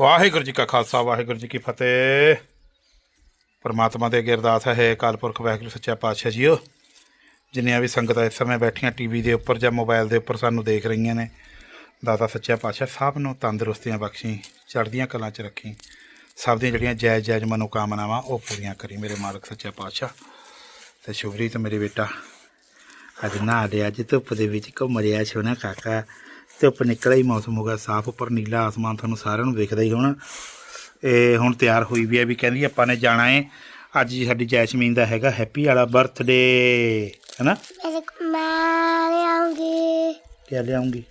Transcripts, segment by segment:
ਵਾਹਿਗੁਰੂ ਜੀ ਕਾ ਖਾਲਸਾ, ਵਾਹਿਗੁਰੂ ਜੀ ਕੀ ਫਤਿਹ। ਪਰਮਾਤਮਾ ਦੇ ਅੱਗੇ ਅਰਦਾਸ ਹੈ, ਹੇ ਅਕਾਲ ਪੁਰਖ, ਵਾਹਿਗੁਰੂ, ਸੱਚਾ ਪਾਤਸ਼ਾਹ ਜੀਓ। ਜਿੰਨੀਆਂ ਵੀ ਸੰਗਤਾਂ ਇਸ ਸਮੇਂ ਬੈਠੀਆਂ ਟੀਵੀ ਦੇ ਉੱਪਰ ਜਾਂ ਮੋਬਾਈਲ ਦੇ ਉੱਪਰ ਸਾਨੂੰ ਦੇਖ ਰਹੀਆਂ ਨੇ, ਦਾਤਾ, ਸੱਚਾ ਪਾਤਸ਼ਾਹ, ਸਭ ਨੂੰ ਤੰਦਰੁਸਤੀਆਂ ਬਖਸ਼ੀ, ਚੜ੍ਹਦੀਆਂ ਕਲਾਂ 'ਚ ਰੱਖੀ। ਸਭ ਦੀਆਂ ਜਿਹੜੀਆਂ ਜਾਇਜ਼ ਜਾਇਜ਼ ਮਨੋਕਾਮਨਾਵਾਂ, ਉਹ ਪੂਰੀਆਂ ਕਰੀ ਮੇਰੇ ਮਾਲਕ, ਸੱਚਾ ਪਾਤਸ਼ਾਹ। ਤੇ ਸ਼ੁਭਰੀ ਤੇ ਮੇਰੇ ਬੇਟਾ। ਅੱਜ ਨਾ ਦੇ ਅੱਜ ਧੁੱਪ ਦੇ ਵਿੱਚ ਘੁੰਮ ਰਿਹਾ ਸੋਹਣਾ ਕਾਕਾ। ਧੁੱਪ ਨਿਕਲਿਆ ਹੀ ਮੌਸਮ ਹੋ ਗਿਆ ਸਾਫ਼ ਉੱਪਰ ਨੀਲਾ ਆਸਮਾਨ ਤੁਹਾਨੂੰ ਸਾਰਿਆਂ ਨੂੰ ਦਿਖਦਾ ਹੀ ਹੋਣਾ। ਇਹ ਹੁਣ ਤਿਆਰ ਹੋਈ ਵੀ ਹੈ ਵੀ ਕਹਿੰਦੀ ਆਪਾਂ ਨੇ ਜਾਣਾ ਏ ਅੱਜ ਜੀ ਸਾਡੀ ਜੈਸਮੀਨ ਦਾ ਹੈਗਾ ਹੈਪੀ ਵਾਲਾ ਬਰਥਡੇ ਹੈਨਾ? ਕੋ ਮੈਂ ਲਿਆਉਂਗੀ। ਕਿਆ ਲਿਆਉਂਗੀ?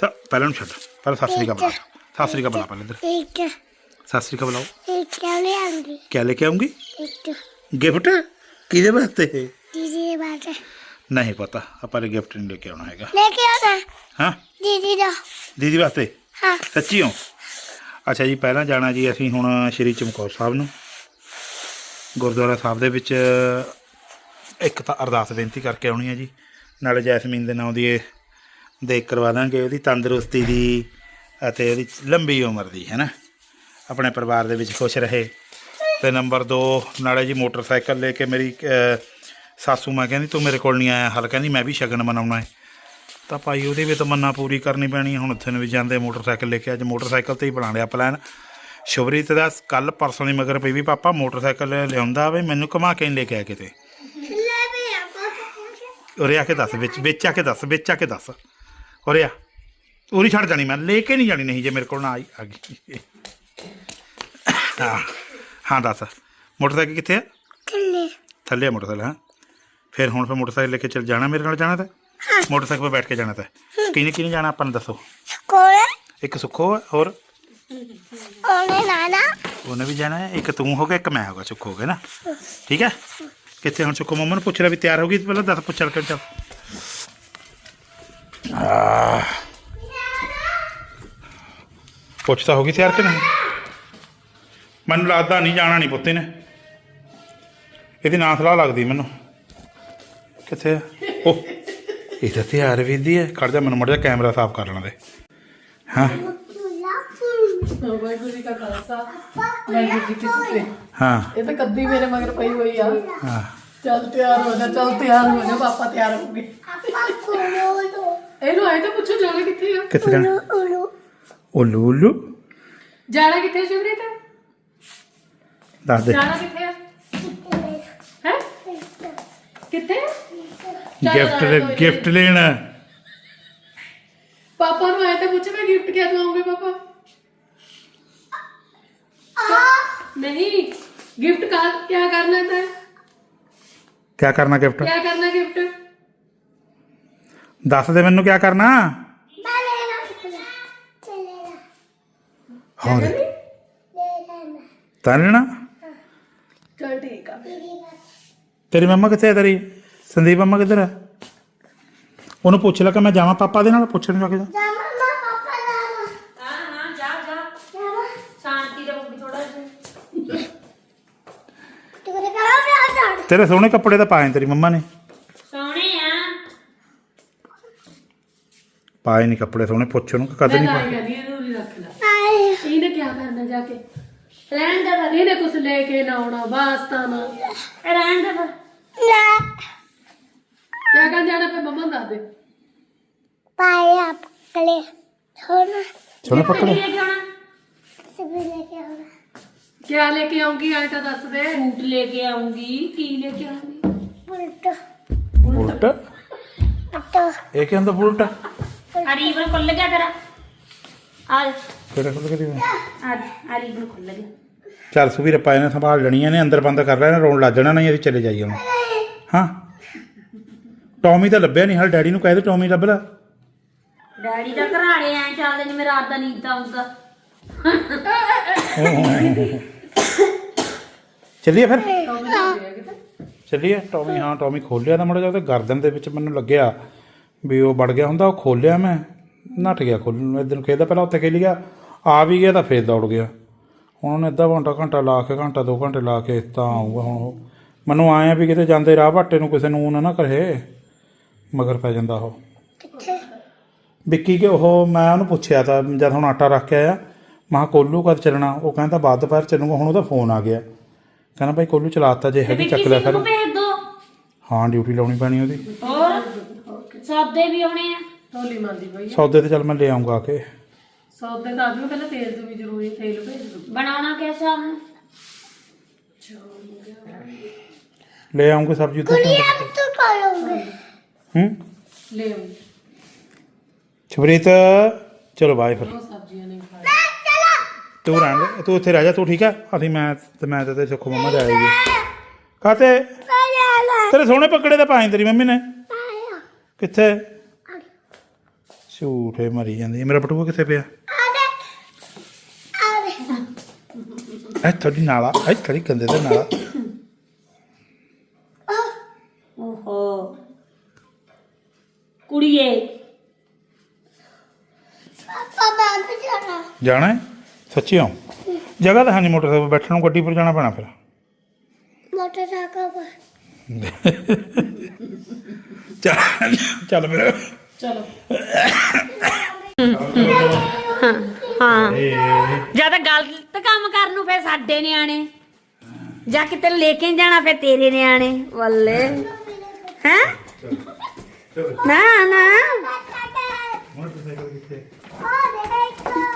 ਸਰ ਪਹਿਲਾਂ ਨੂੰ ਛੱਡ ਪਹਿਲਾਂ ਸਤਿ ਸ੍ਰੀ ਅਕਾਲ ਬੁਲਾ ਸਤਿ ਸ੍ਰੀ ਅਕਾਲ ਬੁਲਾ ਪਹਿਲਾਂ ਇੱਧਰ। ਇੱਕ। ਸਤਿ ਸ੍ਰੀ ਅਕਾਲ ਬੁਲਾਓ। ਇੱਕ ਲਿਆਉਂਗੀ? ਕਿਆ ਲੈ ਕੇ ਆਉਂਗੀ? ਇੱਕ। ਗਿਫਟ? ਕਿਹਦੇ ਵਾਸਤੇ? ਦੀਦੀ ਦੇ ਬਾਅਦ ਨਹੀਂ ਪਤਾ ਆਪਾਂ ਨੇ ਗਿਫਟ ਨਹੀਂ ਲੈ ਕੇ ਆਉਣਾ ਹੈਗਾ। ਲੈ ਕੇ ਆਣਾ ਹਾਂ? ਦੀਦੀ ਦਾ। ਦੀਦੀ ਵਾਸਤੇ? ਹਾਂ। ਸੱਚੀ ਹੋ? ਅੱਛਾ ਜੀ ਪਹਿਲਾਂ ਜਾਣਾ ਜੀ ਅਸੀਂ ਹੁਣ ਸ਼੍ਰੀ ਚਮਕੌਰ ਸਾਹਿਬ ਨੂੰ। ਗੁਰਦੁਆਰਾ ਸਾਹਿਬ ਦੇ ਵਿੱਚ ਇੱਕ ਤਾਂ ਅਰਦਾਸ ਬੇਨਤੀ ਕਰਕੇ ਆਉਣੀ ਹੈ ਜੀ। ਨਾਲੇ ਜੈਸਮੀਨ ਦੇ ਨਾਂ ਦੀ ਇਹ ਦੇਖ ਕਰਵਾ ਦਾਂਗੇ ਉਹਦੀ ਤੰਦਰੁਸਤੀ ਦੀ ਅਤੇ ਉਹਦੀ ਲੰਬੀ ਉਮਰ ਦੀ ਹੈ ਨਾ? ਆਪਣੇ ਪਰਿਵਾਰ ਦੇ ਵਿੱਚ ਖੁਸ਼ ਰਹੇ। ਤੇ ਨੰਬਰ 2 ਨਾਲੇ ਜੀ ਮੋਟਰਸਾਈਕਲ ਲੈ ਕੇ ਮੇਰੀ ਸਾਸੂ ਮਾਂ ਕਹਿੰਦੀ ਤੂੰ ਮੇਰੇ ਕੋਲ ਨਹੀਂ ਆਇਆ। ਹਲ ਕਹਿੰਦੀ ਮੈਂ ਵੀ ਸ਼ਗਨ ਮਨਾਉਣਾ ਹੈ। ਤਾਂ ਭਾਈ ਉਹਦੀ ਵੀ ਤਮੰਨਾ ਪੂਰੀ ਕਰਨੀ ਪੈਣੀ ਹੁਣ ਉੱਥੇ ਨੂੰ ਵੀ ਜਾਂਦੇ ਮੋਟਰਸਾਈਕਲ ਲੈ ਕੇ ਅੱਜ ਮੋਟਰਸਾਈਕਲ ਤੇ ਹੀ ਬਣਾ ਲਿਆ ਪਲਾਨ ਸ਼ੁਭਰੀਤ ਦਾ ਕੱਲ ਪਰਸੋਂ ਦੀ ਮਗਰ ਪਈ ਵੀ ਪਾਪਾ ਮੋਟਰਸਾਈਕਲ ਲਿਆਉਂਦਾ ਵੇ ਮੈਨੂੰ ਘੁਮਾ ਕੇ ਨਹੀਂ ਲੈ ਕੇ ਆ ਕਿਤੇ ਉਰੇ ਆ ਕੇ ਦੱਸ ਵਿੱਚ ਵਿੱਚ ਆ ਕੇ ਦੱਸ ਵਿੱਚ ਆ ਕੇ ਦੱਸ। ਉਰੇ ਆ। ਉਰੀ ਛੱਡ ਜਾਣੀ ਮੈਂ ਲੈ ਕੇ ਨਹੀਂ ਜਾਣੀ ਨਹੀਂ ਜੇ ਮੇਰੇ ਕੋਲ ਨਾ ਆਈ ਆ ਗਈ। ਹਾਂ ਦੱਸ ਮੋਟਰਸਾਈਕਲ ਕਿੱਥੇ ਆ? ਥੱਲੇ। ਥੱਲੇ ਮੋਟਰਸਾਈਕਲ ਹਾਂ। ਫਿਰ ਹੁਣ ਫਿਰ ਮੋਟਰਸਾਈਕਲ ਲੈ ਕੇ ਚੱਲ ਜਾਣਾ ਮੇਰੇ ਨਾਲ ਜਾਣਾ ਤਾਂ। ਮੋਟਰਸਾਈਕਲ 'ਤੇ ਬੈਠ ਕੇ ਜਾਣਾ ਤਾਂ। ਕਿਹਨੇ ਕਿਹਨੇ ਜਾਣਾ ਆਪਾਂ ਨੂੰ ਦੱਸੋ? ਕੋਲ? ਇੱਕ ਸੁੱਖੋ ਆ, ਹੋਰ? ਉਹਨੇ ਨਾਨਾ ਉਹਨੇ ਵੀ ਜਾਣਾ ਹੈ। ਇੱਕ ਤੂੰ ਹੋ ਗਿਆ ਇੱਕ ਮੈਂ ਹੋਗਾ ਸੁੱਖੋ ਹੋ ਗਿਆ ਨਾ। ਠੀਕ ਹੈ? ਕਿੱਥੇ ਹੁਣ ਸੁੱਖੋ ਮੰਮਾ ਨੂੰ ਪੁੱਛ ਰਿਹਾ ਵੀ ਤਿਆਰ ਹੋ ਗਈ ਪਹਿਲਾਂ ਦੱਸ ਪੁੱਛ ਚੱਲ ਕੇ ਚੱਲ। ਆਹ। ਪੁੱਛ ਤਾਂ ਹੋ ਗਈ ਤਿਆਰ ਕਿ ਨਹੀਂ? ਮੈਨੂੰ ਲੱਗਦਾ ਨਹੀਂ ਜਾਣਾ ਨਹੀਂ ਪੁੱਤੇ ਨੇ ਇਹਦੀ ਨਾਂ ਸਲਾਹ ਲੱਗਦੀ ਮੈਨੂੰ। ਕਿੱਥੇ ਉਹ ਇਹ ਤਾਂ ਤਿਆਰ ਵੀ ਦੀ ਹੈ। ਖੜ ਜਾ ਮੈਨੂੰ ਮੜ ਜਾ ਕੈਮਰਾ ਸਾਫ਼ ਕਰ ਲੈਣ ਦੇ। ਹਾਂ। ਵਾਹਿਗੁਰੂ ਜੀ ਕਾ ਖਾਲਸਾ ਵਾਹਿਗੁਰੂ ਜੀ ਕੀ ਫਤਿਹ। ਹਾਂ। ਇਹ ਤਾਂ ਕੱਦੀ ਮੇਰੇ ਮਗਰ ਪਈ ਹੋਈ ਆ। ਹਾਂ। ਚੱਲ ਤਿਆਰ ਹੋ ਜਾ ਚੱਲ ਤਿਆਰ ਹੋ ਜਾ ਪਾਪਾ ਤਿਆਰ ਹੋ ਗਏ ਇਹਨੂੰ ਆਏ ਤਾਂ ਪੁੱਛੋ ਜਾਣਾ ਕਿੱਥੇ ਆ? ਕਿੱਥੇ ਜਾਣਾ? ਉਲੂ ਉੱਲੂ। ਜਾਣਾ ਕਿੱਥੇ ਸ਼ਿਵਰੀਤ? ਦੱਸ ਦੇ। ਜਾਣਾ ਕਿੱਥੇ ਆ? ਹੈ? ਕਿੱਥੇ ਗਿਫਟ ਜਾਣਾ ਕੋਈ ਗਿਫਟ ਨਹੀਂ। ਲੈਣਾ ਪਾਪਾ ਨੂੰ ਆਏ ਤਾਂ ਪੁੱਛ ਮੈਂ ਗਿਫਟ ਕਿਆ ਦਵਾਉਂਗੇ ਪਾਪਾ नहीं गिफ्ट का क्या करना था ਕੀ ਕਰਨਾ ਗਿਫਟ क्या करना गिफ्ट ਦੱਸ ਦੇ ਮੈਨੂੰ ਕੀ ਕਰਨਾ ਮੈਂ ਲੈਣਾ ਚਲੇਗਾ ਹਾਂ ਲੈ ਲੈਣਾ ਤਾਂ ਲੈਣਾ चल ठीक है ਦੀਦੀ ਦਾ ਤੇਰੀ ਮੰਮਾ ਕਿੱਥੇ ਹੈ ਤੇਰੀ ਸੰਦੀਪ ਅੰਮਾ ਕਿੱਧਰ ਹੈ? ਉਹਨੂੰ ਪੁੱਛ ਲੈ ਕਿ ਮੈਂ ਜਾਵਾਂ ਪਾਪਾ ਦੇ ਨਾਲ ਪੁੱਛਣ ਜਾ ਕੇ ਜਾ। ਤੇਰੇ ਸੋਹਣੇ ਕੱਪੜੇ ਤਾਂ ਪਾਏ ਤੇਰੀ ਮੰਮਾ ਨੇ। ਸੋਹਣੇ ਆ। ਪਾਏ ਨਹੀਂ ਕੱਪੜੇ ਸੋਹਣੇ ਪੁੱਛ ਉਹਨੂੰ ਕਦ ਨਹੀਂ ਪਾਏ। ਇਹਨੇ ਕੀ ਕਰਨਾ ਜਾ ਕੇ? ਰਹਿਣ ਦੇ ਕੁਝ ਲੈ ਕੇ ਨਾ ਆਉਣਾ ਵਾਸਤਾ ਨਾ। ਰਹਿਣ ਨਾ क्या कर जाना पे मम्मा दस दे ਪਾਇਆ ਪਕਲੇ ਸੋਨਾ ਸੋਹਣੇ ਕੀ ਪੱਕੜੇ ਲੈ ਕੇ ਆਉਣਾ ਸਭੀ ਲੈ ਕੇ ਆਉਣਾ क्या लेके आऊंगी आए तो दस दे ਸੂਟ ਲੈ ਕੇ ਆਉਂਗੀ ਕੀ ਲੈ ਕੇ ਆਉਂਗੀ ਬੁਲਟ ਬੁਲਟ ਅਟੋ ਇਹ ਕੀ ਹੁੰਦਾ ਬੁਲਟ ਆ ਰੀਬਨ ਖੁੱਲ ਗਿਆ ਤੇਰਾ ਆ ਕਿਹੜਾ ਖੁੱਲ ਕੇ ਦੀ ਆ ਆ ਰੀਬਨ ਖੁੱਲ ਗਿਆ ਚੱਲ ਸੁਵੀਰ ਪਾਏ ਨੇ ਸੰਭਾਲ ਲੈਣੀਆਂ ਨੇ ਅੰਦਰ ਬੰਦ ਕਰ ਲੈਣਾ ਰੋਣ ਲੱਗ ਜਾਣਾ ਨਹੀਂ ਅਸੀਂ ਚਲੇ ਜਾਈਏ ਹੁਣ ਹਾਂ ਟੌਮੀ ਤਾਂ ਲੱਭਿਆ ਨਹੀਂ ਹਾਲ ਡੈਡੀ ਨੂੰ ਕਹਿ ਦੇ ਟੌਮੀ ਲੱਭ ਲੈ। ਡੈਡੀ ਦਾ ਘਰਾੜੇ ਐ ਚੱਲਦੇ ਜਿਵੇਂ ਰਾਤ ਦਾ ਨੀਂਦ ਆਊਗਾ। ਚੱਲੀਏ ਫਿਰ? ਚੱਲੀਏ ਟੌਮੀ ਹਾਂ ਟੌਮੀ ਖੋਲਿਆ ਤਾਂ ਮੜਾ ਜਾ ਉਹਦੇ ਗਰਦਨ ਦੇ ਵਿੱਚ ਮੈਨੂੰ ਲੱਗਿਆ ਵੀ ਉਹ ਵੜ ਗਿਆ ਹੁੰਦਾ ਉਹ ਖੋਲਿਆ ਮੈਂ ਨੱਠ ਗਿਆ ਖੋਲਣ ਨੂੰ ਇਦਾਂ ਖੇਦਾ ਪਹਿਲਾਂ ਉੱਥੇ ਖੇਲ ਗਿਆ ਆ ਵੀ ਗਿਆ ਤਾਂ ਫੇਰ ਦੌੜ ਗਿਆ। ਹੁਣ ਉਹਨੇ ਅੱਧਾ ਘੰਟਾ ਘੰਟਾ ਲਾ ਕੇ ਘੰਟਾ ਦੋ ਘੰਟੇ ਲਾ ਕੇ ਤਾਂ ਆਊਗਾ ਹੁਣ ਉਹ। ਮੈਨੂੰ ਆਇਆ ਵੀ ਕਿਤੇ ਜਾਂਦੇ ਰਾਹ ਭਾਟੇ ਨੂੰ ਕਿਸੇ ਨੂੰ ਨਾ ਨਾ ਕਰੇ ਮਗਰ ਪੈ ਜਾਂਦਾ ਉਹ। ਕਿੱਥੇ? ਵਿੱਕੀ ਕਿ ਉਹ ਮੈਂ ਉਹਨੂੰ ਪੁੱਛਿਆ ਤਾਂ ਜਦ ਹੁਣ ਆਟਾ ਰੱਖ ਕੇ ਆਇਆ ਮਹਾ ਕੋਲੂ ਕਦ ਚੱਲਣਾ? ਉਹ ਕਹਿੰਦਾ ਬਾਅਦ ਦੁਪਹਿਰ ਚੱਲੂਗਾ ਹੁਣ ਉਹਦਾ ਫੋਨ ਆ ਗਿਆ। ਕਹਿੰਦਾ ਭਾਈ ਕੋਲੂ ਚਲਾਤਾ ਜੇ ਹੈਗੀ ਚੱਕ ਲੈ ਫਿਰ। ਹਾਂ ਡਿਊਟੀ ਲਾਉਣੀ ਪੈਣੀ ਉਹਦੀ। ਸੌਦੇ ਤੇ ਚੱਲ ਮੈਂ ਲੈ ਆਉਂਗਾ ਆ ਲੈ ਆਉਂਗਾ ਸਬਜ਼ੀ ਉੱਤੇ ਹੂੰ? ਲੈ ਆਓ। ਛਬਰੀਤ ਚਲੋ ਬਾਏ ਫਿਰ। ਤੂੰ ਰਹਿਣ ਦੇ, ਤੂੰ ਉੱਥੇ ਰਹਿ ਜਾ ਤੂੰ ਠੀਕ ਹੈ ਅਸੀਂ ਮੈਂ ਤੇ ਮੈਂ ਤੇ ਸੁੱਖੋ ਮੰਮਾ ਜਾ ਆਈਏ। ਕਾਤੇ ਤੇਰੇ ਸੋਹਣੇ ਪਕੜੇ ਤਾਂ ਪਾਏ ਤੇਰੀ ਮੰਮੀ ਨੇ। ਕਿੱਥੇ? ਝੂਠੇ ਮਰੀ ਜਾਂਦੀ ਮੇਰਾ ਬਟੂਆ ਕਿੱਥੇ ਪਿਆ? ਐ ਤੁਹਾਡੀ ਨਾਲਾ ਐ ਤੁਹਾਡੀ ਗੰਦੇ ਦਾ ਨਾਲਾ। ਜਾਣਾ ਹੈ? ਸੱਚੀ ਹਾਂ ਜਗ੍ਹਾ ਤਾਂ ਹੈ ਨਹੀਂ ਮੋਟਰਸਾਈਕਲ ਬੈਠਣ ਨੂੰ ਗੱਡੀ ਪਰ ਜਾਣਾ ਪੈਣਾ ਫਿਰ। ਮੋਟਰਸਾਈਕਲ ਪਰ। ਚੱਲ ਫਿਰ। ਚਲੋ। ਹਾਂ। ਹਾਂ। ਜਦ ਗਲਤ ਕੰਮ ਕਰਨ ਨੂੰ ਫੇ ਸਾਡੇ ਨਿਆਣੇ। ਜਾਂ ਕਿਤੇ ਲੈ ਕੇ ਜਾਣਾ ਫੇ ਤੇਰੇ ਨਿਆਣੇ ਵੱਲੇ ਹੈ? ਨਾ ਨਾ। ਮੋਟਰਸਾਈਕਲ ਕਿੱਥੇ? ਆ ਦੇਖ।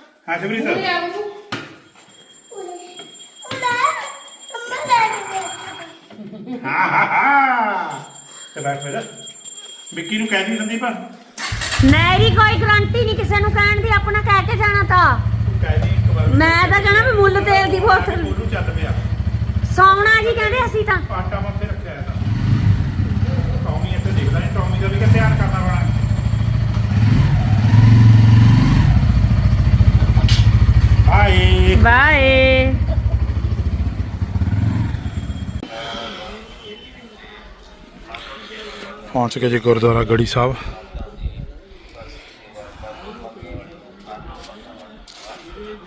ਮੇਰੀ ਕੋਈ ਗਰੰਟੀ ਨਹੀਂ ਕਿਸੇ ਨੂੰ ਕਹਿਣ ਦੀ ਆਪਣਾ ਕਹਿ ਕੇ ਜਾਣਾ ਤਾਂ। ਮੈਂ ਤਾਂ ਕਹਿਣਾ ਵੀ ਮੁੱਲ ਤੇਲ ਦੀ ਬੋਤਲ। ਚੱਲ ਪਿਆ। ਸੌਣਾ ਜੀ ਕਹਿੰਦੇ ਅਸੀਂ ਤਾਂ। ਪਾਟਾ ਮੱਥੇ ਰੱਖਿਆ ਹੈ ਤਾਂ। ਟੌਮੀ ਇੱਥੇ ਦੇਖਦਾ ਨਹੀਂ ਟੌਮੀ ਦਾ ਵੀ ਕਿਆ ਧਿਆਨ ਕਰਨਾ ਪੈਣਾ। ਹਾਏ ਬਾਏ ਪਹੁੰਚ ਗਏ ਜੀ ਗੁਰਦੁਆਰਾ ਗੜੀ ਸਾਹਿਬ।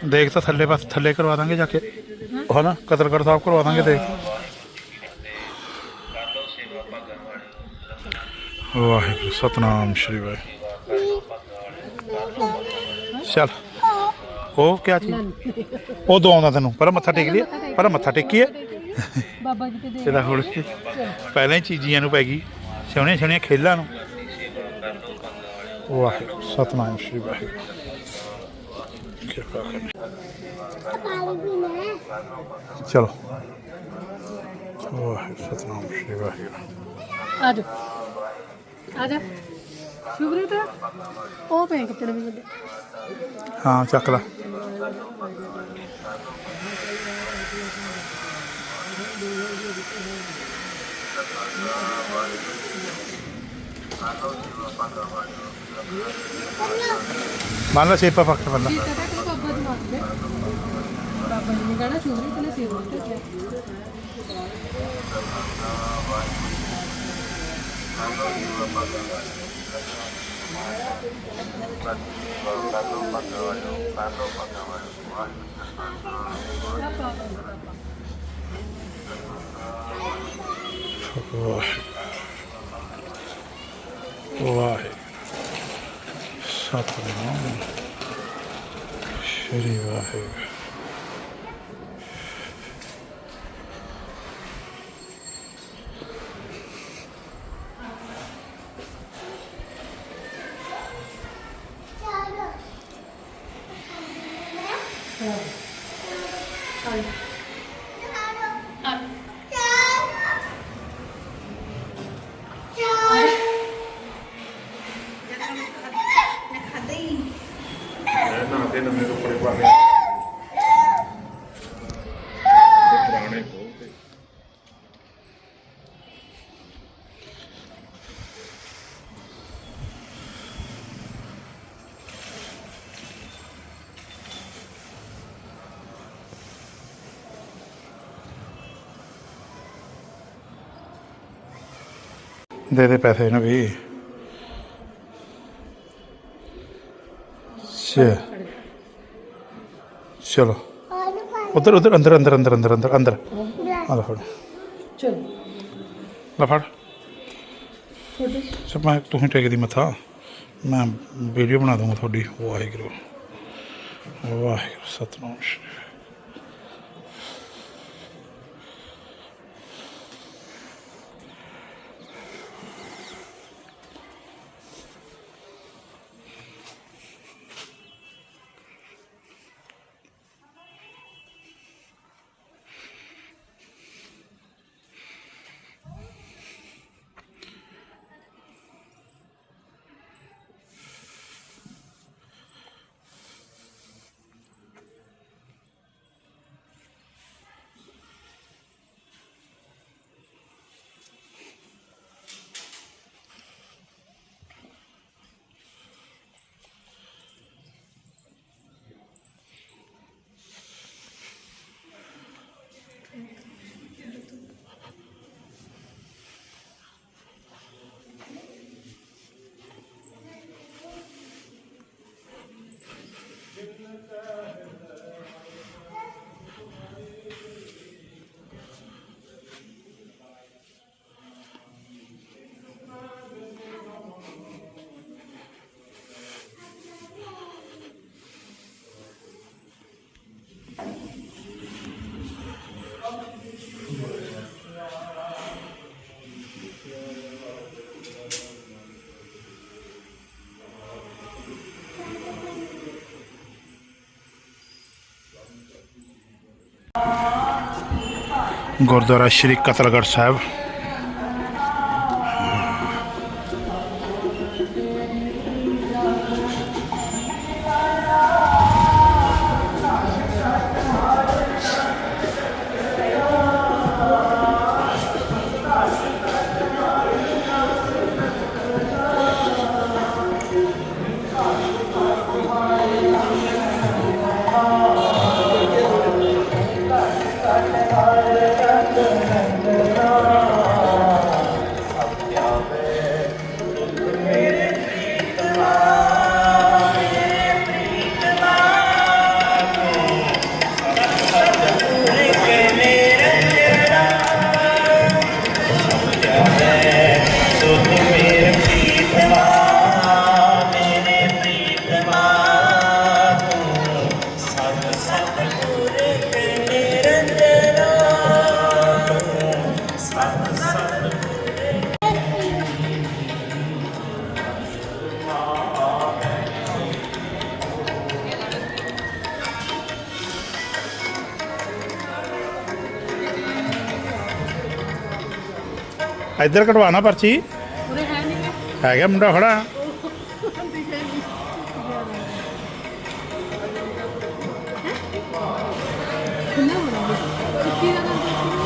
ਦੇਖ ਤਾਂ ਥੱਲੇ ਬਸ ਥੱਲੇ ਕਰਵਾ ਦਾਂਗੇ ਜਾ ਕੇ। ਉਹ ਨਾ ਕਤਲਗੜ ਸਾਹਿਬ ਕਰਵਾ ਦਾਂਗੇ ਦੇਖ। ਵਾਹਿਗੁਰੂ ਸਤਨਾਮ ਸ਼੍ਰੀ ਵਾਹਿਗੁਰੂ ਚੱਲ। ਉਹ ਕਿਆ ਚੀਜ਼? ਉਹ ਦੋ ਆਉਂਦਾ ਤੈਨੂੰ ਪਰ ਮੱਥਾ ਟੇਕ ਲਿਆ ਪਰ ਮੱਥਾ ਟੇਕੀਏ ਬਾਬਾ ਜੀ ਤੇ ਦੇ। ਇਹਦਾ ਹੁਣ ਪਹਿਲਾਂ ਹੀ ਚੀਜ਼ੀਆਂ ਨੂੰ ਪੈ ਗਈ ਸੋਹਣੀਆਂ ਸੋਹਣੀਆਂ ਖੇਲਾਂ ਨੂੰ। ਵਾਹਿਗੁਰੂ ਸਤਨਾਮ ਸ਼੍ਰੀ ਵਾਹਿਗੁਰੂ। ਚਲੋ। ਵਾਹਿਗੁਰੂ ਸਤਨਾਮ ਸ਼੍ਰੀ ਵਾਹਿਗੁਰੂ। ਆਜੋ ਆਜਾ ਸ਼ੁਭਰੀਤ? ਉਹ ਪੈ ਕੱਪੜੇ ਵੀ ਵੱਡੇ ਹਾਂ ਚੱਕ ਲੈ। ਮੰਨ ਲਾ ਸੇਪਾ ਫੱਕ ਬੰਦਾ ਕੀ ਕਹਤਾ ਕਿ ਬਾਬਾ ਜੀ ਮਾਰ ਦੇ। ਬਾਬਾ ਜੀ ਨੇ ਕਹਣਾ ਸ਼ੁਭਰੀਤ ਨੇ ਸਿਰ ਉੱਤੇ ਕਿਹਾ ਵਾਹਿਗੁਰੂ ਵਾਹਿਗੁਰੂ ਸਤਨਾਮ। ਸ਼੍ਰੀ ਵਾਹਿਗੁਰੂ। ਦੇ ਦੇ ਪੈਸੇ ਇਹਨੂੰ ਵੀ। ਚਲੋ। ਉਧਰ ਉਧਰ ਅੰਦਰ ਅੰਦਰ ਅੰਦਰ ਅੰਦਰ ਅੰਦਰ ਅੰਦਰ। ਆ ਲੈ ਫੜ। ਚਲ। ਲੈ ਸਭ ਮੈਂ ਤੁਸੀਂ ਟੇਕ ਦੀ ਮੱਥਾ। ਮੈਂ ਵੀਡੀਓ ਬਣਾ ਦੂੰਗਾ ਤੁਹਾਡੀ। ਵਾਹਿਗੁਰੂ। ਵਾਹਿਗੁਰੂ ਸਤਨਾਮ। ਸ਼੍ਰੀ ਗੁਰਦੁਆਰਾ ਸ਼੍ਰੀ ਕਤਲਗੜ੍ਹ ਸਾਹਿਬ। ਇੱਧਰ ਕਢਵਾਣਾ ਪਰਚੀ। ਉਰੇ ਹੈ ਨਹੀਂ ਹੈਗਾ ਮੁੰਡਾ ਖੜਾ। ਹੋ? ਰਿਹਾ ਦਾ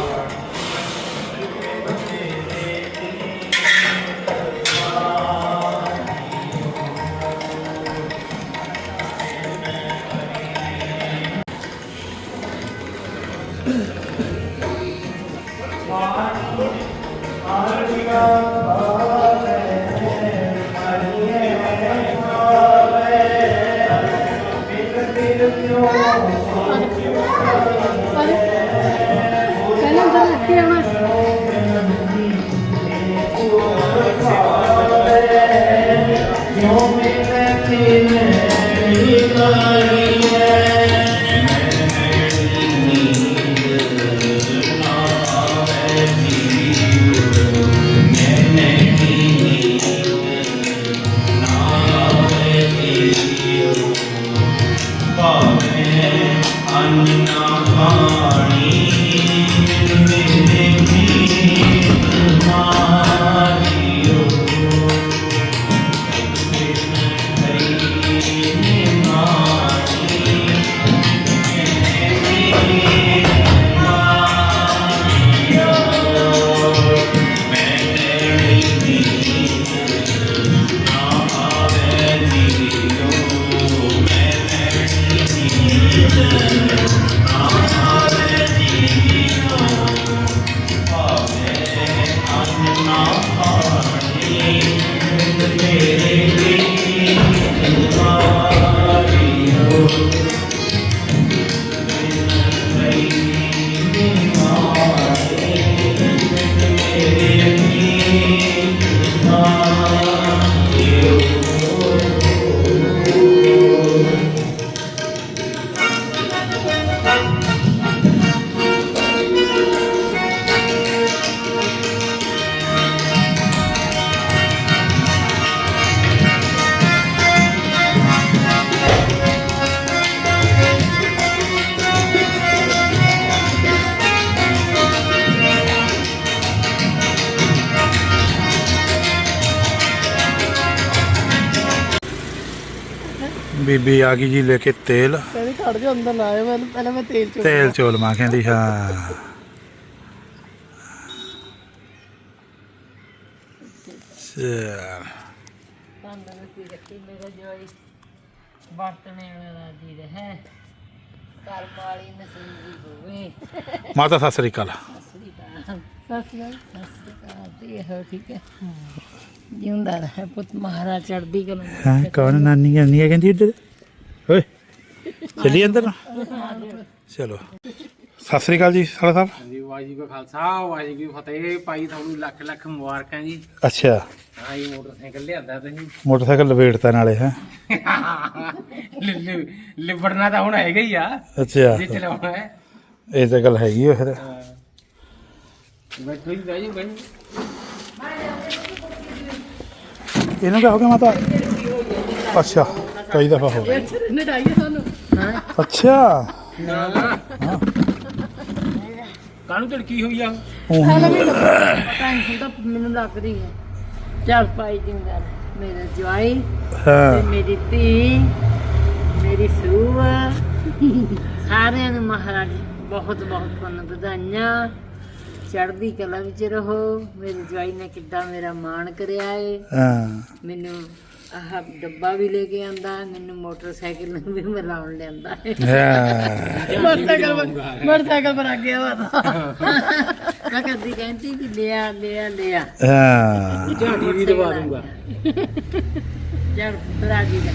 ਬੀਬੀ ਆ ਗਈ ਜੀ ਲੈ ਕੇ ਤੇਲ। ਕਹਿੰਦੀ ਖੜ ਜਾ ਅੰਦਰ ਨਾ ਆਏ ਮੈਂ ਪਹਿਲਾਂ ਮੈਂ ਤੇਲ ਚੋ ਤੇਲ ਕਹਿੰਦੀ ਹਾਂ ਚੱਲ। ਤੰਦਰੁਸਤੀ ਰੱਖੀ ਮੇਰਾ ਜੋਈ ਵਰਤਣੇ ਵਾਲਾ ਜੀ ਰਹੇ ਘਰ ਵਾਲੀ ਨਸੀਬੀ ਹੋਵੇ ਮਾਤਾ ਸਤਿ ਸ੍ਰੀ ਅਕਾਲ। ਸ੍ਰੀ ਅਕਾਲ। ਸੱਸ ਨਾਲ ਸ੍ਰੀ ਅਕਾਲ ਤੇ ਹੋ ਠੀਕ ਹੈ। ਜਿਉਂਦਾ ਰਹੇ ਪੁੱਤ ਮਹਾਰਾਜ ਚੜਦੀ ਕਲਾ ਹਾਂ ਕੌਣ ਨਾਨੀ ਆਨੀ ਹੈ? ਕਹਿੰਦੀ ਇੱਧਰ। ਓਏ ਚੱਲੀ ਅੰਦਰ। ਨੂੰ। ਚਲੋ। ਸਤਿ ਸ੍ਰੀ ਅਕਾਲ ਜੀ ਸਾਲਾ ਸਾਹਿਬ। ਹਾਂਜੀ ਵਾਹਿਗੁਰੂ ਜੀ ਕਾ ਖਾਲਸਾ ਵਾਹਿਗੁਰੂ ਜੀ ਕੀ ਫਤਿਹ। ਭਾਈ ਤੁਹਾਨੂੰ ਲੱਖ ਲੱਖ ਮੁਬਾਰਕਾਂ ਜੀ। ਅੱਛਾ। ਹਾਂ ਇਹ ਮੋਟਰਸਾਈਕਲ ਲਿਆਂਦਾ ਤੁਸੀਂ। ਮੋਟਰਸਾਈਕਲ ਲਵੇੜਤਾ ਨਾਲੇ ਹੈ। ਲਿ- ਲਿ- ਲਿਬੜਨਾ ਤਾਂ ਹੁਣ ਹੈਗਾ ਹੀ ਆ। ਅੱਛਾ। ਜੇ ਚਲਾਉਣਾ ਹੈ। ਇਹ ਤਾਂ ਗੱਲ ਹੈਗੀ ਆ ਫਿਰ। ਬੈਠੋ ਹੀ ਬਹਿ ਜਾਓ ਬਹਿ ਜਾਓ ਇਹਨੂੰ ਕਿਆ ਹੋ ਗਿਆ ਮਾਤਾ? ਅੱਛਾ ਕਈ ਦਫਾ ਹੋ ਗਿਆ। ਅੱਛਾ। ਕਾਹਨੂੰ ਝੜਕੀ ਹੋਈ ਆ? ਉਹ। ਟੈਨਸ਼ਨ ਤਾਂ ਮੈਨੂੰ ਲੱਗਦੀ ਹੈ। ਚੱਲ ਪਾਈ ਜਿੰਦਾ ਮੇਰਾ ਜਵਾਈ ਤੇ ਹਾਂ ਮੇਰੀ ਧੀ ਮੇਰੀ ਸੂਹ ਸਾਰਿਆਂ ਨੂੰ ਮਹਾਰਾਜ ਬਹੁਤ ਬਹੁਤ ਤੁਹਾਨੂੰ ਵਧਾਈਆਂ। ਚੜ੍ਹਦੀ ਕਲਾ ਵਿੱਚ ਰਹੋ। ਮੇਰੇ ਜਵਾਈ ਨੇ ਕਿੱਦਾਂ ਮੇਰਾ ਮਾਣ ਕਰਿਆ ਏ। ਹਾਂ। ਮੈਨੂੰ ਆਹ ਡੱਬਾ ਵੀ ਲੈ ਕੇ ਆਂਦਾ ਮੈਨੂੰ ਮੋਟਰਸਾਈਕਲ ਨੂੰ ਵੀ ਮਿਲਾਉਣ ਲਿਆਂਦਾ ਮੋਟਰਸਾਈਕਲ ਮੋਟਰਸਾਈਕਲ ਪਰ ਆ ਗਿਆ ਵਾ ਮੈਂ ਕਦੀ ਕਹਿੰਦੀ ਕਿ ਲਿਆ ਲਿਆ ਲਿਆ। ਹਾਂ। ਝਾੜੀ ਵੀ ਦਵਾ ਦੂੰਗਾ। ਜੜ ਰਾਜੀ ਦਾ।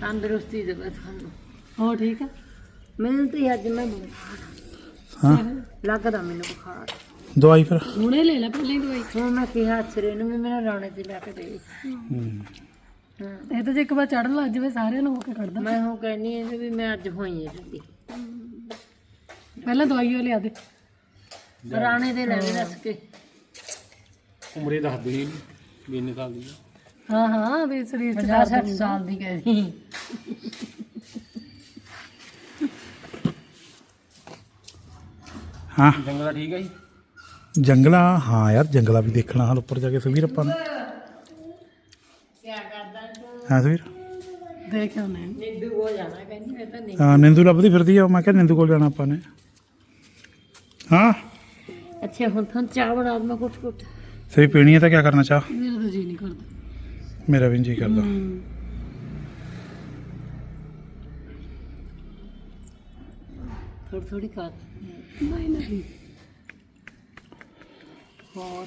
ਤੰਦਰੁਸਤੀ ਦੇਵੇ ਤੁਹਾਨੂੰ। ਹੋ ਠੀਕ ਆ? ਮੈਨੂੰ ਤੇ ਅੱਜ ਮੈਂ ਹਾਂ। ਲੱਗਦਾ ਮੈਨੂੰ ਬੁਖਾਰ। ਦਵਾਈ ਫਿਰ। ਹੁਣੇ ਲੈ ਲੈ ਪਹਿਲਾਂ ਹੀ ਦਵਾਈ। ਹੁਣ ਮੈਂ ਕਿਹਾ ਅਛਰੇ ਨੂੰ ਵੀ ਮੈਨੂੰ ਰੌਣੇ ਤੇ ਲੈ ਕੇ ਦੇ। ਹੂੰ। ਇਹ ਤਾਂ ਜੇ ਇੱਕ ਵਾਰ ਚੜਨ ਲੱਗ ਜਾਵੇ ਸਾਰਿਆਂ ਨੂੰ ਹੋ ਕੇ ਕੱਢਦਾ। ਮੈਂ ਹੁਣ ਕਹਿੰਨੀ ਇਹਨੂੰ ਵੀ ਮੈਂ ਅੱਜ ਹੋਈ ਹੈ ਢਿੱਡੀ ਪਹਿਲਾਂ ਦਵਾਈ ਉਹ ਲਿਆ ਦੇ। ਰਾਣੇ ਦੇ ਲੈ ਦੱਸ ਕੇ। ਉਮਰੇ ਦੱਸ ਦੇਣੀ ਵੀ ਇੰਨੇ ਸਾਲ ਦੀ। ਹਾਂ ਹਾਂ ਵੀ ਸਰੀਰ ਚ 50 ਦਰਦ 60 ਸਾਲ ਦੀ ਕਹਿੰਦੀ ਹਾਂ। ਜੰਗਲਾ ਠੀਕ ਹੈ ਜੀ? ਜੰਗਲਾ ਹਾਂ ਯਾਰ ਜੰਗਲਾ ਵੀ ਦੇਖਣਾ ਹਾਲ ਉੱਪਰ ਜਾ ਕੇ ਸੁਵੀਰ ਆਪਾਂ ਨੇ। ਹਾਂ ਸੁਵੀਰ? ਦੇਖ ਆਉਣੇ ਨਿੱਦੂ ਹੋ ਜਾਣਾ ਕਹਿੰਦੀ ਮੈਂ ਤਾਂ ਨਹੀਂ ਹਾਂ ਨਿੰਦੂ ਲੱਭਦੀ ਫਿਰਦੀ ਆ ਮੈਂ ਕਿਹਾ ਨਿੰਦੂ ਕੋਲ ਜਾਣਾ ਆਪਾਂ ਨੇ। ਹਾਂ? ਅੱਛਾ ਹੁਣ ਤੁਹਾਨੂੰ ਚਾਹ ਬਣਾ ਦਵਾਂ ਕੁੱਟ ਕੁੱਟ। ਸਹੀ ਪੀਣੀ ਹੈ ਤਾਂ ਕੀ ਕਰਨਾ ਚਾਹ? ਮੇਰਾ ਤਾਂ ਜੀ ਨਹੀਂ ਕਰਦਾ। ਮੇਰਾ ਵੀ ਜੀ ਕਰਦਾ। ਥੋੜੀ ਥੋੜੀ ਕਰ ਨਹੀਂ ਨਹੀਂ ਹੋਰ?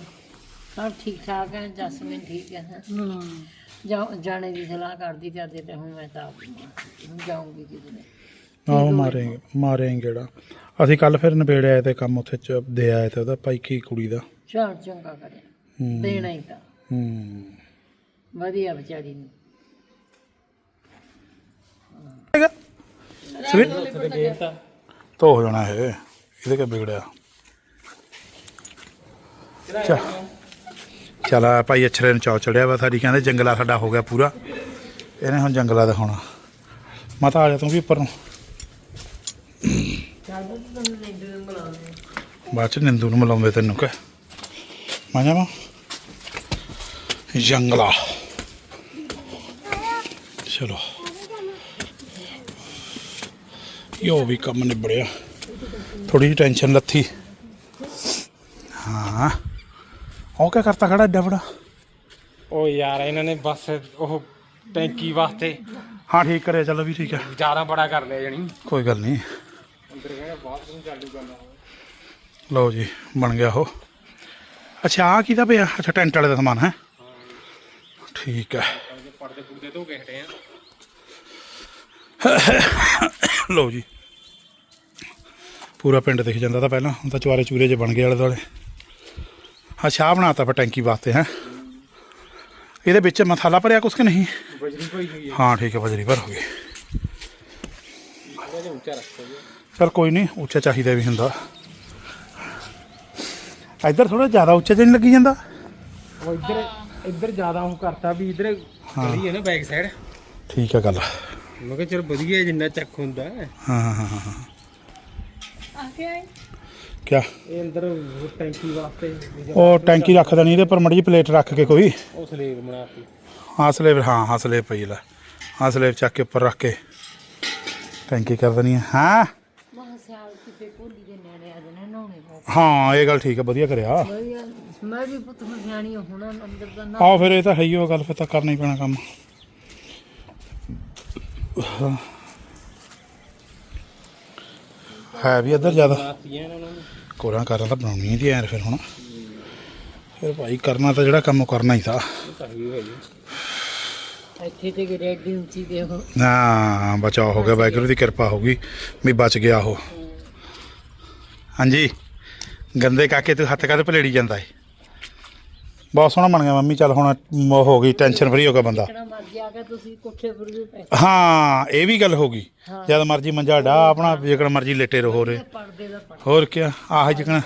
ਸਭ ਠੀਕ ਠਾਕ ਹੈ? ਜਸਮੀਨ ਠੀਕ ਹੈ? ਹੈਂ? ਹਾਂ। ਜਾ ਜਾਣੇ ਦੀ ਸਲਾਹ ਕਰਦੀ ਤੇ ਅੱਜ ਤੇ ਹੁਣ ਮੈਂ ਤਾਂ ਆਪ ਹੁਣ ਜਾਊਂਗੀ ਕਿਤੇ ਨੇ। ਆਹੋ ਮਾਰੇ ਮਾਰੇ ਗੇੜਾ ਅਸੀਂ ਕੱਲ ਫਿਰ ਨਵੇੜੇ ਆਏ ਤੇ ਕੰਮ ਉੱਥੇ ਚ ਦੇ ਆਏ ਤੇ ਉਹਦਾ ਭਾਈ ਕੀ ਕੁੜੀ ਦਾ। ਚਾਲ ਚੰਗਾ ਕਰਿਆ। ਹੂੰ। ਦੇਣਾ ਹੀ ਤਾਂ। ਹੂੰ। ਵਧੀਆ ਵਿਚਾਰੀ ਨੂੰ। ਸੁਵੀਰ ਤੋ ਹੋ ਜਾਣਾ ਇਹ। ਇਹਦੇ ਕੇ ਵਿਗੜਿਆ। ਚਲ। ਆ ਭਾਈ ਅਛਰੇ ਨੂੰ ਚੌ ਚੜਿਆ ਵਾ ਸਾਡੀ ਕਹਿੰਦੇ ਜੰਗਲਾ ਸਾਡਾ ਹੋ ਗਿਆ ਪੂਰਾ। ਇਹਨੇ ਹੁਣ ਜੰਗਲਾ ਦਿਖਾਉਣਾ। ਮਾਤਾ ਆ ਜਾ ਤੂੰ ਵੀ ਉੱਪਰ ਨੂੰ। ਬਾਅਦ ਚ ਨਿੰਦੂ ਨੂੰ ਮਿਲਾਉਂਦੇ ਤੈਨੂੰ ਕਿ ਮੈਂ ਜਾਵਾਂ? ਜੰਗਲਾ। ਚਲੋ। ਯੋ ਵੀ ਕੰਮ ਨਿਬੜਿਆ। ਥੋੜੀ ਜਿਹੀ ਟੈਨਸ਼ਨ ਲੱਥੀ। ਹਾਂ। ਉਹ ਕਿਆ ਕਰਤਾ ਖੜਾ ਏਡਾ ਬੜਾ ਉਹ ਯਾਰ ਇਹਨਾਂ ਨੇ ਬਸ ਉਹ ਟੈਂਕੀ ਵਾਸਤੇ ਹਾਂ ਠੀਕ ਕਰਿਆ ਚਲੋ ਵੀ ਠੀਕ ਹੈ ਵਿਚਾਰਾ ਬੜਾ ਕਰ ਲਿਆ ਜਣੀ। ਕੋਈ ਗੱਲ ਨਹੀਂ। ਅੰਦਰ ਕਹਿੰਦਾ ਨੂੰ ਚਾਲੂ ਕਰਨਾ ਲਓ ਜੀ ਬਣ ਗਿਆ ਉਹ। ਅੱਛਾ ਆ ਕਿਹਦਾ ਪਿਆ? ਅੱਛਾ ਟੈਂਟ ਵਾਲੇ ਦਾ ਸਮਾਨ ਹੈ? ਠੀਕ ਹੈ ਪਰਦੇ ਪੁਰਦੇ ਧੋ ਕੇ ਹਟੇ ਆ। ਲਓ ਜੀ। ਪੂਰਾ ਪਿੰਡ ਦਿਖ ਜਾਂਦਾ ਤਾਂ ਪਹਿਲਾਂ ਹੁਣ ਤਾਂ ਚੁਆਰੇ ਚੂਰੇ ਜੇ ਬਣ ਗਏ ਆਲੇ ਦੁਆਲੇ। ਹਾਂ ਚਾਹ ਬਣਾਤਾ ਫਿਰ ਟੈਂਕੀ ਵਾਸਤੇ ਹੈ। ਇਹਦੇ ਵਿੱਚ ਮਸਾਲਾ ਭਰਿਆ ਕੁਛ ਕਿ ਨਹੀਂ? ਬਜਰੀ ਕੋਈ ਹੋਈ ਹੈ। ਹਾਂ ਠੀਕ ਹੈ ਬਜਰੀ ਭਰ ਹੋ ਗਈ। ਚਲ ਕੋਈ ਨਹੀਂ ਉੱਚਾ ਚਾਹੀਦਾ ਵੀ ਹੁੰਦਾ। ਇੱਧਰ ਥੋੜਾ ਜ਼ਿਆਦਾ ਉੱਚਾ ਜਿਹਾ ਨਹੀਂ ਲੱਗੀ ਜਾਂਦਾ? ਉਹ ਇੱਧਰ ਇੱਧਰ ਜ਼ਿਆਦਾ ਉਹ ਕਰਤਾ ਵੀ ਇੱਧਰ ਗਲੀ ਹੈ ਨਾ ਬੈਕ ਸਾਈਡ ਠੀਕ ਹੈ ਗੱਲ। ਮੈਂ ਕਿਹਾ ਚਲ ਵਧੀਆ ਜਿੰਨਾ ਚੱਕ ਹੁੰਦਾ। ਹੈ। ਹਾਂ ਹਾਂ ਆ ਕਿਆ? ਇਹ ਅੰਦਰ ਉਹ ਟੈਂਕੀ ਵਾਸਤੇ ਉਹ ਟੈਂਕੀ ਰੱਖ ਦੇਣੀ ਇਹਦੇ ਪਰ ਮੜੀ ਪਲੇਟ ਰੱਖ ਕੇ ਕੋਈ। ਉਹ ਸਲੇਬ ਬਣਾਤੀ। ਹਾਂ ਸਲੇਬ ਹਾਂ ਹਾਂ ਸਲੇਬ ਪਈ ਲੈ। ਆਹ ਸਲੇਬ ਚੱਕ ਕੇ ਉੱਪਰ ਰੱਖ ਕੇ। ਟੈਂਕੀ ਕਰ ਦੇਣੀ ਹੈ? ਹਾਂ ਹਾਂ ਇਹ ਗੱਲ ਠੀਕ ਹੈ ਵਧੀਆ ਕਰਿਆ। ਵਧੀਆ ਮੈਂ ਵੀ ਪੁੱਤ ਨੂੰ ਸਿਆਣੀ ਹੋਣਾ ਅੰਦਰ ਦਾ ਨਾ ਆਹ ਫਿਰ ਇਹ ਤਾਂ ਹੈ ਹੀ ਉਹ ਗੱਲ ਫਿਰ ਤਾਂ ਕਰਨਾ ਹੀ ਪੈਣਾ ਕੰਮ। ਹੈ ਵੀ ਇੱਧਰ ਜ਼ਿਆਦਾ। ਕੋਰਾਂ ਕਾਰਾਂ ਤਾਂ ਬਣਾਉਣੀ ਦੀ ਐ ਫਿਰ ਹੁਣ। ਫਿਰ ਭਾਈ ਕਰਨਾ ਤਾਂ ਜਿਹੜਾ ਕੰਮ ਉਹ ਕਰਨਾ ਹੀ ਤਾਂ। ਤਾਂ ਹੀ ਹੋਈ ਇੱਥੇ ਤੇ ਗਏ ਐਡੀ ਉੱਚੀ ਤੇ ਉਹ। ਨਾ ਬਚਾਅ ਹੋ ਗਿਆ ਵਾਹਿਗੁਰੂ ਦੀ ਕਿਰਪਾ ਹੋ ਗਈ ਵੀ ਬਚ ਗਿਆ ਉਹ। ਹਾਂਜੀ। ਗੰਦੇ ਕਾਕੇ ਤੂੰ ਹੱਥ ਕਾਹਦੇ ਭਲੇੜੀ ਜਾਂਦਾ ਏ? ਬਹੁਤ ਸੋਹਣਾ ਬਣ ਗਿਆ ਮੰਮੀ ਚੱਲ ਹੁਣ ਉਹ ਹੋ ਗਈ ਟੈਨਸ਼ਨ ਫਰੀ ਹੋ ਗਿਆ ਬੰਦਾ। ਕਿਹੜਾ ਮਰਜ਼ੀ ਆ ਕੇ ਤੁਸੀਂ ਕੋਠੇ ਪਰ ਵੀ ਪੈ ਹਾਂ ਇਹ ਵੀ ਗੱਲ ਹੋ ਗਈ। ਜਦ ਮਰਜ਼ੀ ਮੰਜਾ ਡਾ ਆਪਣਾ ਜਿਕਣ ਮਰਜ਼ੀ ਲੇਟੇ ਰਹੋ ਰੇ ਦਾ ਹੋਰ ਕੀ ਆਹ ਜਿਕਣ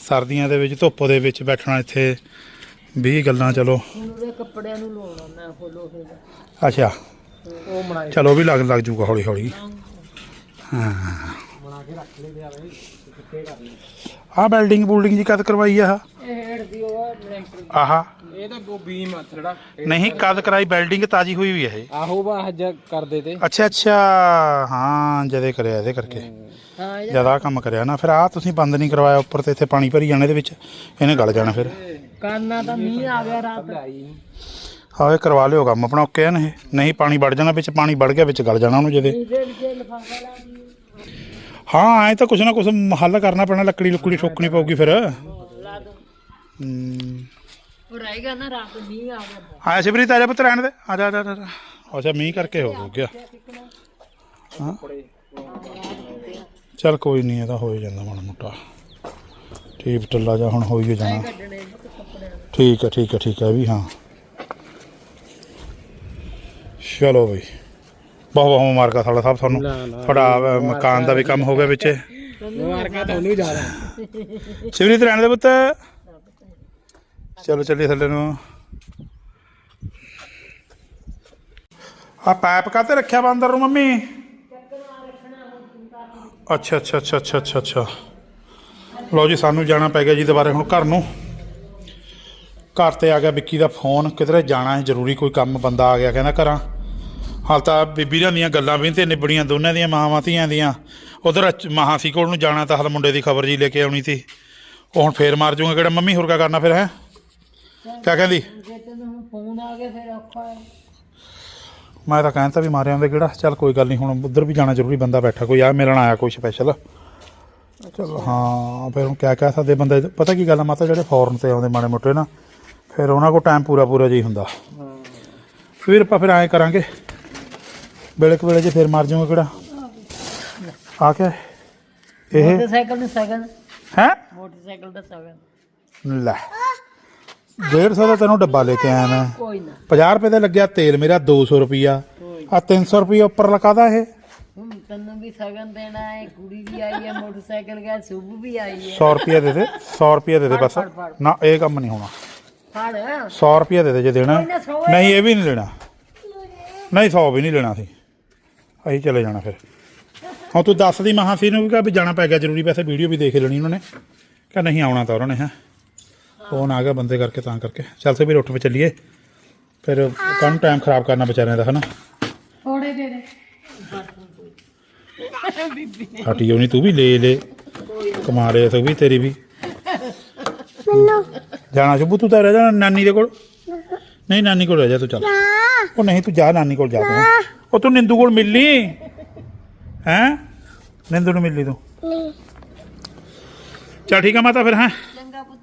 ਸਰਦੀਆਂ ਦੇ ਵਿੱਚ ਧੁੱਪ ਦੇ ਵਿੱਚ ਬੈਠਣਾ ਇੱਥੇ 20 ਗੱਲਾਂ ਚਲੋ। ਹੁਣ ਉਹਦੇ ਕੱਪੜਿਆਂ ਨੂੰ ਲਾਉਣਾ ਮੈਂ ਉਹ ਲੋਹੇ ਦਾ ਅੱਛਾ। ਉਹ ਬਣਾਏ ਚਲੋ ਵੀ ਲੱਗ ਲੱਗ ਜੂਗਾ ਹੌਲੀ ਹੌਲੀ ਹਾਂ। ਬਣਾ ਕੇ ਰੱਖ ਲੈਂਦੇ ਆ ਬਈ ਕਿੱਥੇ ਕਰਨੀ। ਆਹ ਬਿਲਡਿੰਗ ਬੁਲਡਿੰਗ ਜੀ ਕਦ ਕਰਵਾਈ ਆ ਆਹ? ਇਹ ਤਾਂ ਗੋ ਬੀਮ ਆ ਥੜਾ ਨਹੀਂ ਕਦ ਕਰਾਈ? ਬਿਲਡਿੰਗ ਤਾਜੀ ਹੋਈ ਵੀ ਹੈ ਇਹ। ਆਹੋ ਬਾ ਹੱਜ ਕਰਦੇ ਤੇ। ਅੱਛਾ ਅੱਛਾ। ਹਾਂ ਜਦੇ ਕਰਿਆ ਇਹਦੇ ਕਰਕੇ। ਹਾਂ। ਜ਼ਿਆਦਾ ਕੰਮ ਕਰਿਆ ਨਾ ਫਿਰ ਆਹ ਤੁਸੀਂ ਬੰਦ ਨਹੀਂ ਕਰਵਾਇਆ ਉੱਪਰ ਤੇ ਇੱਥੇ ਪਾਣੀ ਭਰੀ ਜਾਣਾ ਇਹਦੇ ਵਿੱਚ? ਇਹਨੇ ਗਲ ਜਾਣਾ ਫਿਰ। ਕਾਨਾ ਤਾਂ ਮੀਂਹ ਆ ਗਿਆ ਰਾਤ। ਆਹ ਇਹ ਕਰਵਾ ਲਿਓ ਕੰਮ ਆਪਣਾ ਓਕੇ ਆ ਨਾ ਇਹ। ਨਹੀਂ ਪਾਣੀ ਵੜ ਜਾਣਾ ਵਿੱਚ ਪਾਣੀ ਵੜ ਗਿਆ ਵਿੱਚ ਗਲ ਜਾਣਾ ਉਹਨੂੰ ਜਦੇ। ਹਾਂ ਐ ਤਾਂ ਕੁਛ ਨਾ ਕੁਛ ਹੱਲ ਕਰਨਾ ਪੈਣਾ ਲੱਕੜੀ ਲੁੱਕੜੀ ਠੋਕਣੀ ਪਊਗੀ ਫਿਰ। ਉਹ ਰਹੇਗਾ ਨਾ ਰਾਤ ਮੀਂਹ ਆ ਗਿਆ ਆਇਆ ਸਿਬਰੀਤ ਆ ਜਾ ਪੁੱਤ ਰਹਿਣ ਦੇ। ਆ ਜਾ ਆ ਜਾ, ਆ ਜਾ। ਅੱਛਾ ਮੀਂਹ ਕਰਕੇ ਹੋ ਗਿਆ। ਹਾਂ। ਚੱਲ ਕੋਈ ਨਹੀਂ ਇਹਦਾ ਹੋ ਹੀ ਜਾਂਦਾ ਮਾੜਾ ਮੋਟਾ। ਠੀਕ ਟੱਲਾ ਜਾ ਹੁਣ ਹੋ ਹੀ ਜਾਣਾ। ਠੀਕ ਹੈ ਠੀਕ ਹੈ ਠੀਕ ਹੈ ਵੀ ਹਾਂ। ਚਲੋ ਬਈ। ਬਹੁਤ ਬਹੁਤ ਮੁਬਾਰਕਾਂ ਸਾਡਾ ਸਾਹਿਬ ਤੁਹਾਨੂੰ। ਤੁਹਾਡਾ ਅਹ, ਮਕਾਨ ਦਾ ਵੀ ਕੰਮ ਹੋ ਗਿਆ ਵਿੱਚ। ਮੁਬਾਰਕਾਂ ਤੁਹਾਨੂੰ ਜ਼ਿਆਦਾ। ਸਿਵਰੀਤ ਰਹਿਣ ਦੇ ਪੁੱਤ। ਚਲੋ ਚੱਲੀਏ ਥੱਲੇ ਨੂੰ। ਆ ਪਾਈਪ ਕਾਤੇ ਰੱਖਿਆ ਵਾ ਅੰਦਰ ਨੂੰ ਮੰਮੀ? ਅੱਛਾ ਅੱਛਾ ਅੱਛਾ ਅੱਛਾ ਅੱਛਾ ਅੱਛਾ। ਲਓ ਜੀ ਸਾਨੂੰ ਜਾਣਾ ਪੈ ਗਿਆ ਜੀ ਦੁਬਾਰੇ ਹੁਣ ਘਰ ਨੂੰ। ਘਰ ਤੇ ਆ ਗਿਆ ਵਿੱਕੀ ਦਾ ਫੋਨ। ਕਿਧਰੇ ਜਾਣਾ ਹੈ ਜ਼ਰੂਰੀ ਕੋਈ ਕੰਮ ਬੰਦਾ ਆ ਗਿਆ ਕਹਿੰਦਾ ਘਰਾਂ। ਹਾਲ ਤਾਂ ਬੀਬੀ ਰਾਂ ਦੀਆਂ ਗੱਲਾਂ ਵੀ ਤੇ ਨਿਬੜੀਆਂ ਦੋਨਾਂ ਦੀਆਂ ਮਾਵਾਂ ਧੀਆਂ ਦੀਆਂ। ਉਧਰ ਮਹਾਸੀ ਕੋਲ ਨੂੰ ਜਾਣਾ ਤਾਂ ਹਲ ਮੁੰਡੇ ਦੀ ਖਬਰ ਜੀ ਲੈ ਕੇ ਆਉਣੀ ਸੀ। ਉਹ ਹੁਣ ਫੇਰ ਮਾਰ ਜੂਗਾ ਕਿਹੜਾ ਮੰਮੀ ਹੋਰ ਕਾ ਕਰਨਾ ਫਿਰ ਹੈ? ਕਿਆ ਕਹਿੰਦੀ? ਜੇ ਤੈਨੂੰ ਫੋਨ ਆ ਗਿਆ ਫਿਰ ਔਖਾ ਹੈ ਮੈਂ ਤਾਂ ਕਹਿੰਦਾ ਵੀ ਮਾਰਿਆਂ ਦੇ ਕਿਹੜਾ ਚੱਲ ਕੋਈ ਗੱਲ ਨਹੀਂ ਹੁਣ ਉਧਰ ਵੀ ਜਾਣਾ ਜ਼ਰੂਰੀ ਬੰਦਾ ਬੈਠਾ ਕੋਈ ਆ ਮਿਲਣ ਆਇਆ ਕੋਈ ਸਪੈਸ਼ਲ ਚਲੋ। ਹਾਂ ਫਿਰ ਹੁਣ ਕਿਆ ਕਹਿ ਸਕਦੇ ਬੰਦੇ ਪਤਾ ਕੀ ਗੱਲ ਆ ਮਾਤਾ ਜਿਹੜੇ ਫੋਰਨ ਤੇ ਆਉਂਦੇ ਮਾੜੇ ਮੋਟੇ ਨਾ ਫਿਰ ਉਹਨਾਂ ਕੋਲ ਟਾਈਮ ਪੂਰਾ ਪੂਰਾ ਜਿਹਾ ਹੁੰਦਾ। ਫਿਰ ਆਪਾਂ ਫਿਰ ਐਂ ਕਰਾਂਗੇ ਵੇਲੇ ਕੁ ਵੇਲੇ ਜੇ ਫਿਰ ਮਾਰ ਜਾਊਗਾ ਕਿਹੜਾ? ਆ ਕੇ ਇਹ ਮੋਟਰਸਾਈਕਲ ਨੂੰ ਸਗਨ। ਹੈ? ਮੋਟਰਸਾਈਕਲ ਦਾ ਸਗਨ। ਲੈ 150 ਦਾ ਤੈਨੂੰ ਡੱਬਾ ਲੈ ਕੇ ਆਇਆ ਮੈਂ। ਕੋਈ ਨਾ। 50 ਰੁਪਏ ਦਾ ਲੱਗਿਆ ਤੇਲ ਮੇਰਾ 200 ਰੁਪਿਆ ਆ 300 ਰੁਪਏ ਉੱਪਰ ਲਗਾਦਾ ਇਹ। ਹੁਣ ਤੈਨੂੰ ਵੀ ਸਗਨ ਦੇਣਾ ਹੈ ਕੁੜੀ ਵੀ ਆਈ ਹੈ ਮੋਟਰਸਾਈਕਲ ਗਿਆ ਸੁਭ ਵੀ ਆਈ ਹੈ। 100 ਰੁਪਏ ਦੇ ਦੇ 100 ਰੁਪਏ ਦੇ ਦੇ ਬਸ। ਫੜ, ਫੜ। ਨਾ ਇਹ ਕੰਮ ਨਹੀਂ ਹੋਣਾ। ਫੜ। 100 ਰੁਪਏ ਦੇ ਦੇ ਜੇ ਦੇਣਾ। ਕੋਈ ਨਾ, ਸੌ ਹੈ। ਨਹੀਂ ਇਹ ਵੀ ਨਹੀਂ ਲੈਣਾ। ਨਹੀਂ 100 ਵੀ ਨਹੀਂ ਲੈਣਾ ਸੀ। ਅਸੀਂ ਚਲੇ ਜਾਣਾ ਫਿਰ। ਹੁਣ ਤੂੰ ਦੱਸ ਦੀ ਮਹਾਂ ਸੀ ਨੂੰ ਵੀ ਕਿ ਵੀ ਜਾਣਾ ਪੈ ਗਿਆ ਜ਼ਰੂਰੀ ਵੈਸੇ ਵੀਡੀਓ ਵੀ ਦੇਖ ਲੈਣੀ ਉਹਨਾਂ ਨੇ। ਕਿ ਨਹੀਂ ਆਉਣਾ ਤਾਂ ਉਹਨਾਂ ਨੇ ਹੈ। ਫੋਨ ਆ ਗਿਆ ਬੰਦੇ ਕਰਕੇ ਤਾਂ ਕਰਕੇ। ਚੱਲ ਸੇ ਵੀ ਉੱਠ ਪੇ ਚੱਲੀਏ। ਫਿਰ ਕਾਹਨੂੰ ਟਾਈਮ ਖਰਾਬ ਕਰਨਾ ਵਿਚਾਰਿਆਂ ਦਾ ਹਨਾ। ਥੋੜੇ ਦੇ ਦੇ ਹਟੀ ਨਹੀਂ ਤੂੰ ਵੀ ਲੈ ਲੈ। ਕਮਾ ਰਿਹਾ ਤੂੰ ਵੀ ਤੇਰੀ ਵੀ। ਜਾਣਾ ਸ਼ੁਭੂ ਤੂੰ ਤਾਂ ਰਹਿ ਜਾ ਨਾਨੀ ਦੇ ਕੋਲ। ਨਹੀਂ ਨਾਨੀ ਕੋਲ ਰਹਿ ਜਾ ਤੂੰ ਚੱਲ ਉਹ ਨਹੀਂ ਤੂੰ ਜਾ ਨਾਨੀ ਕੋਲ ਜਾ ਤੂੰ ਉਹ ਤੂੰ ਨਿੰਦੂ ਕੋਲ ਮਿਲ ਲਈ ਹੈ ਨਿੰਦੂ ਨੂੰ ਮਿਲ ਲਈ ਤੂੰ ਨਹੀਂ ਚੱਲ ਠੀਕ ਆ ਮਾਤਾ ਫਿਰ ਹਾਂ ਚੰਗਾ ਪੁੱਤ